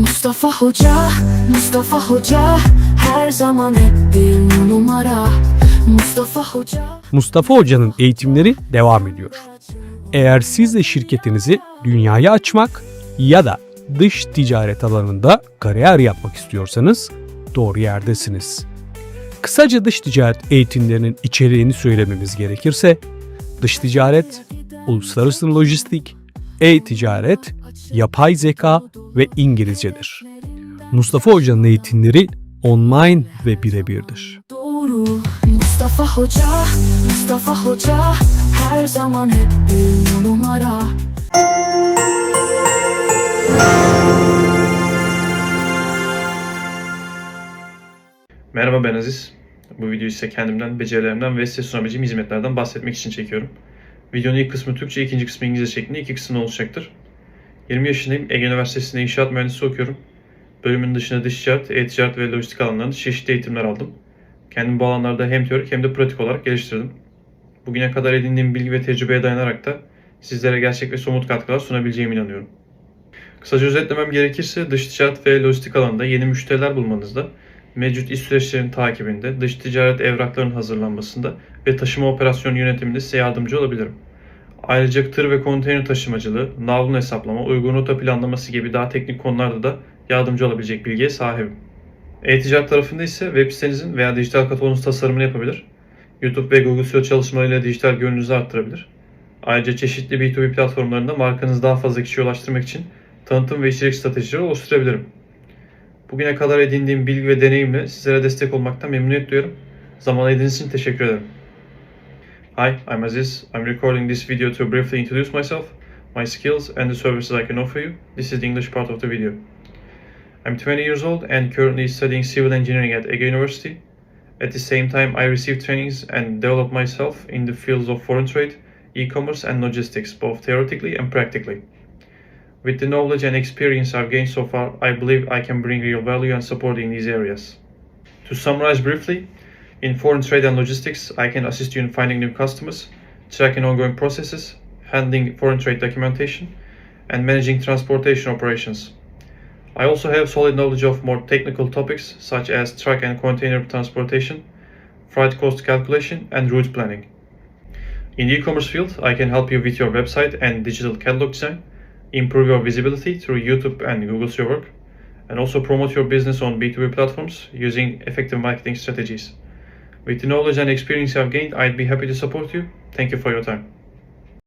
Mustafa Hoca, Mustafa Hoca Her zaman hep bir numara Mustafa Hoca Mustafa Hoca'nın eğitimleri devam ediyor. Eğer siz de şirketinizi dünyaya açmak ya da dış ticaret alanında kariyer yapmak istiyorsanız doğru yerdesiniz. Kısaca dış ticaret eğitimlerinin içeriğini söylememiz gerekirse dış ticaret, uluslararası lojistik, e-ticaret, yapay zeka ve İngilizcedir. Mustafa Hoca'nın eğitimleri online ve birebirdir. doğru Mustafa Hoca, Mustafa Hoca Her zaman hep bir numara Merhaba ben Aziz. Bu videoyu ise kendimden, becerilerimden ve size sunabileceğim hizmetlerden bahsetmek için çekiyorum. Videonun ilk kısmı Türkçe, ikinci kısmı İngilizce şeklinde iki kısımda oluşacaktır. 20 yaşındayım. Ege Üniversitesi'nde inşaat mühendisliği okuyorum. Bölümün dışında dış ticaret, e-ticaret ve lojistik alanlarında çeşitli eğitimler aldım. Kendimi bu alanlarda hem teorik hem de pratik olarak geliştirdim. Bugüne kadar edindiğim bilgi ve tecrübeye dayanarak da sizlere gerçek ve somut katkılar sunabileceğime inanıyorum. Kısaca özetlemem gerekirse dış ticaret ve lojistik alanında yeni müşteriler bulmanızda, mevcut iş süreçlerinin takibinde, dış ticaret evraklarının hazırlanmasında ve taşıma operasyonu yönetiminde size yardımcı olabilirim. Ayrıca tır ve konteyner taşımacılığı, navlun hesaplama, uygun rota planlaması gibi daha teknik konularda da yardımcı olabilecek bilgiye sahibim. E-ticaret tarafında ise web sitenizin veya dijital katalogunuz tasarımını yapabilir. YouTube ve Google SEO çalışmalarıyla dijital görünümünüzü arttırabilir. Ayrıca çeşitli B2B platformlarında markanızı daha fazla kişiye ulaştırmak için tanıtım ve içerik stratejileri oluşturabilirim. Bugüne kadar edindiğim bilgi ve deneyimle sizlere destek olmaktan memnuniyet duyuyorum. Zaman ayırdığınız için teşekkür ederim. Hi, I'm Aziz. I'm recording this video to briefly introduce myself, my skills and the services I can offer you. This is the English part of the video. I'm 20 years old and currently studying civil engineering at Ege University. At the same time, I received trainings and developed myself in the fields of foreign trade, e-commerce and logistics, both theoretically and practically. With the knowledge and experience I've gained so far, I believe I can bring real value and support in these areas. To summarize briefly, in foreign trade and logistics, I can assist you in finding new customers, tracking ongoing processes, handling foreign trade documentation, and managing transportation operations. I also have solid knowledge of more technical topics such as truck and container transportation, freight cost calculation, and route planning. In the e-commerce field, I can help you with your website and digital catalog design, improve your visibility through YouTube and Google work, and also promote your business on B2B platforms using effective marketing strategies. With the knowledge and experience I've gained, I'd be happy to support you. Thank you for your time.